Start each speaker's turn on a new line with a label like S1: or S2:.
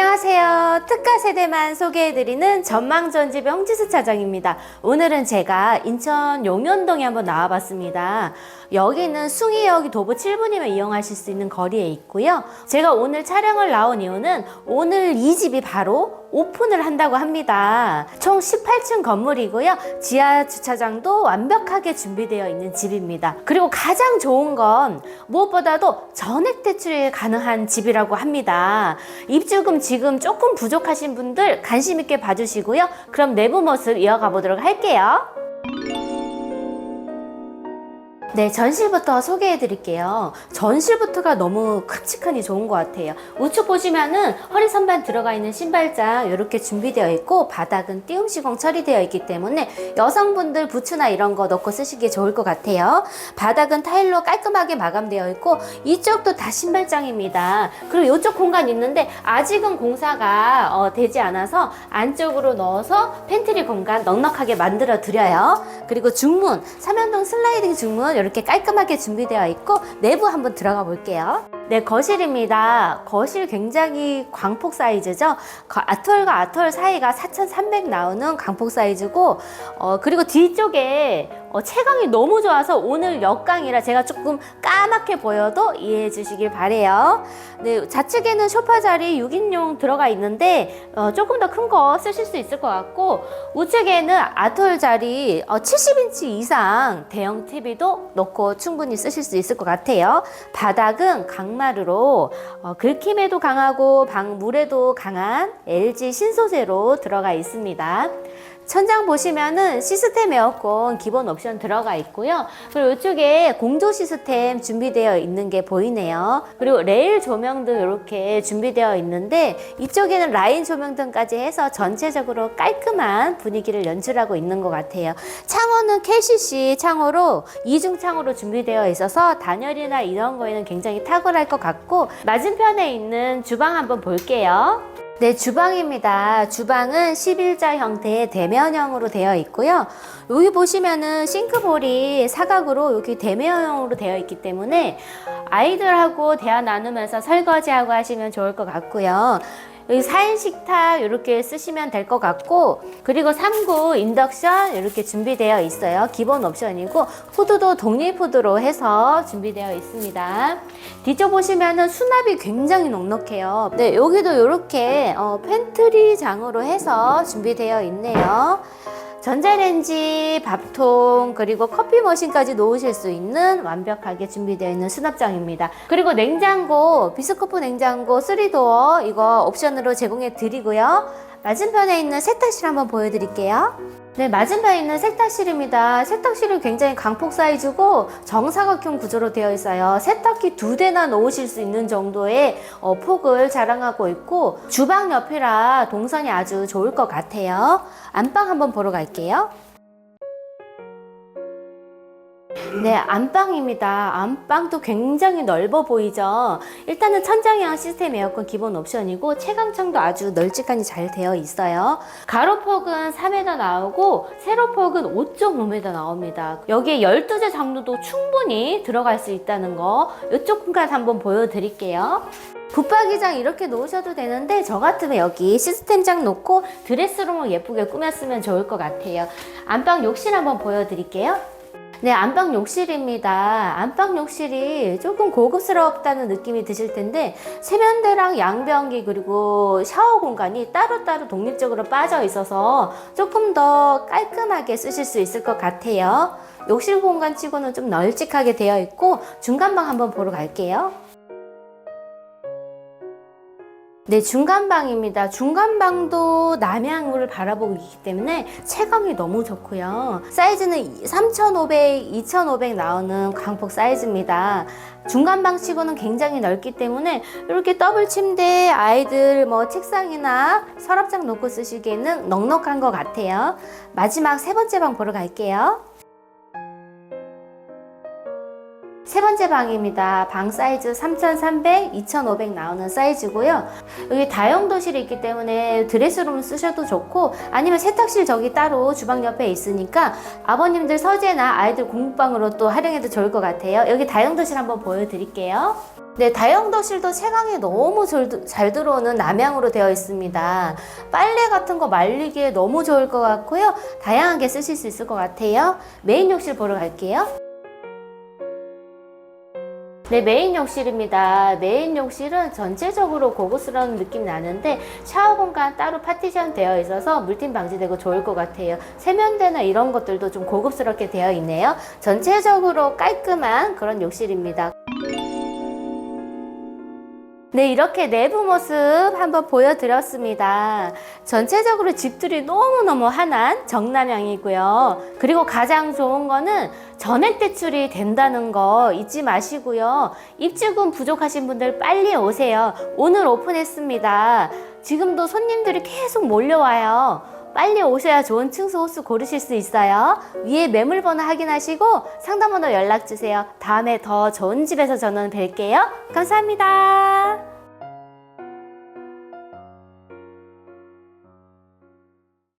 S1: 안녕하세요. 특가 세대만 소개해드리는 전망전집 홍지수 차장입니다. 오늘은 제가 인천 용현동에 한번 나와봤습니다. 여기는 숭이역이 도보 7분이면 이용하실 수 있는 거리에 있고요. 제가 오늘 촬영을 나온 이유는 오늘 이 집이 바로 오픈을 한다고 합니다. 총 18층 건물이고요. 지하 주차장도 완벽하게 준비되어 있는 집입니다. 그리고 가장 좋은 건 무엇보다도 전액 대출이 가능한 집이라고 합니다. 입주금 지금 조금 부족하신 분들 관심 있게 봐주시고요. 그럼 내부 모습 이어가 보도록 할게요. 네, 전실부터 소개해 드릴게요. 전실부터가 너무 큼직하니 좋은 것 같아요. 우측 보시면은 허리 선반 들어가 있는 신발장 이렇게 준비되어 있고 바닥은 띄움 시공 처리되어 있기 때문에 여성분들 부츠나 이런 거 넣고 쓰시기 좋을 것 같아요. 바닥은 타일로 깔끔하게 마감되어 있고 이쪽도 다 신발장입니다. 그리고 이쪽 공간 있는데 아직은 공사가 어, 되지 않아서 안쪽으로 넣어서 팬트리 공간 넉넉하게 만들어 드려요. 그리고 중문, 삼연동 슬라이딩 중문 이렇게 깔끔하게 준비되어 있고 내부 한번 들어가 볼게요. 네, 거실입니다. 거실 굉장히 광폭 사이즈죠. 거- 아톨과 아톨 사이가 4,300 나오는 광폭 사이즈고, 어, 그리고 뒤쪽에 어, 채광이 너무 좋아서 오늘 역광이라 제가 조금 까맣게 보여도 이해해 주시길 바래요. 네, 좌측에는 소파 자리 6인용 들어가 있는데 어, 조금 더 큰 거 쓰실 수 있을 것 같고 우측에는 아톨 자리 어, 70인치 이상 대형 TV도 넣고 충분히 쓰실 수 있을 것 같아요. 바닥은 강마루로 어, 긁힘에도 강하고 방물에도 강한 LG 신소재로 들어가 있습니다. 천장 보시면은 시스템 에어컨 기본 옵션 들어가 있고요. 그리고 이쪽에 공조 시스템 준비되어 있는 게 보이네요. 그리고 레일 조명도 이렇게 준비되어 있는데 이쪽에는 라인 조명등까지 해서 전체적으로 깔끔한 분위기를 연출하고 있는 것 같아요. 창호는 KCC 창호로 이중 창호로 준비되어 있어서 단열이나 이런 거에는 굉장히 탁월할 것 같고 맞은편에 있는 주방 한번 볼게요. 네, 주방입니다. 주방은 11자 형태의 대면형으로 되어 있고요. 여기 보시면은 싱크볼이 사각으로 여기 대면형으로 되어 있기 때문에 아이들하고 대화 나누면서 설거지하고 하시면 좋을 것 같고요. 여기 4인 식탁 이렇게 쓰시면 될 것 같고 그리고 3구 인덕션 이렇게 준비되어 있어요. 기본 옵션이고 후드도 독립 후드로 해서 준비되어 있습니다. 뒤쪽 보시면은 수납이 굉장히 넉넉해요. 네, 여기도 이렇게 어, 팬트리 장으로 해서 준비되어 있네요. 전자레인지, 밥통, 그리고 커피 머신까지 놓으실 수 있는 완벽하게 준비되어 있는 수납장입니다. 그리고 냉장고, 비스코프 냉장고 3도어 이거 옵션으로 제공해 드리고요. 맞은편에 있는 세탁실 한번 보여드릴게요. 네, 맞은편에 있는 세탁실입니다. 세탁실은 굉장히 강폭 사이즈고 정사각형 구조로 되어 있어요. 세탁기 두 대나 놓으실 수 있는 정도의 어, 폭을 자랑하고 있고 주방 옆이라 동선이 아주 좋을 것 같아요. 안방 한번 보러 갈게요. 네, 안방입니다. 안방도 굉장히 넓어 보이죠? 일단은 천장형 시스템 에어컨 기본 옵션이고 채광창도 아주 널찍하니 잘 되어 있어요. 가로폭은 3m 나오고 세로폭은 5.5m 나옵니다. 여기에 12제 장르도 충분히 들어갈 수 있다는 거 이쪽 공간 한번 보여드릴게요. 붙박이장 이렇게 놓으셔도 되는데 저 같으면 여기 시스템장 놓고 드레스룸을 예쁘게 꾸몄으면 좋을 것 같아요. 안방 욕실 한번 보여드릴게요. 네, 안방 욕실입니다. 안방 욕실이 조금 고급스럽다는 느낌이 드실 텐데 세면대랑 양변기 그리고 샤워 공간이 따로따로 독립적으로 빠져 있어서 조금 더 깔끔하게 쓰실 수 있을 것 같아요. 욕실 공간 치고는 좀 널찍하게 되어 있고 중간방 한번 보러 갈게요. 네, 중간방입니다. 중간방도 남향을 바라보고 있기 때문에 체감이 너무 좋고요. 사이즈는 3,500, 2,500 나오는 광폭 사이즈입니다. 중간방 치고는 굉장히 넓기 때문에 이렇게 더블 침대, 아이들 뭐 책상이나 서랍장 놓고 쓰시기에는 넉넉한 것 같아요. 마지막 세 번째 방 보러 갈게요. 번째 방입니다. 방 사이즈 3,300, 2,500 나오는 사이즈고요. 여기 다용도실이 있기 때문에 드레스룸 쓰셔도 좋고 아니면 세탁실 저기 따로 주방 옆에 있으니까 아버님들 서재나 아이들 공부방으로 또 활용해도 좋을 것 같아요. 여기 다용도실 한번 보여드릴게요. 네, 다용도실도 채광이 너무 잘, 잘 들어오는 남향으로 되어 있습니다. 빨래 같은 거 말리기에 너무 좋을 것 같고요. 다양하게 쓰실 수 있을 것 같아요. 메인 욕실 보러 갈게요. 네, 메인 욕실입니다. 메인 욕실은 전체적으로 고급스러운 느낌 나는데 샤워 공간 따로 파티션 되어 있어서 물팀 방지되고 좋을 것 같아요. 세면대나 이런 것들도 좀 고급스럽게 되어 있네요. 전체적으로 깔끔한 그런 욕실입니다. 네, 이렇게 내부 모습 한번 보여드렸습니다. 전체적으로 집들이 너무너무 환한 정남향이고요. 그리고 가장 좋은 거는 전액 대출이 된다는 거 잊지 마시고요. 입주금 부족하신 분들 빨리 오세요. 오늘 오픈했습니다. 지금도 손님들이 계속 몰려와요. 빨리 오셔야 좋은 층수 호수 고르실 수 있어요. 위에 매물 번호 확인하시고 상담번호 연락 주세요. 다음에 더 좋은 집에서 저는 뵐게요. 감사합니다.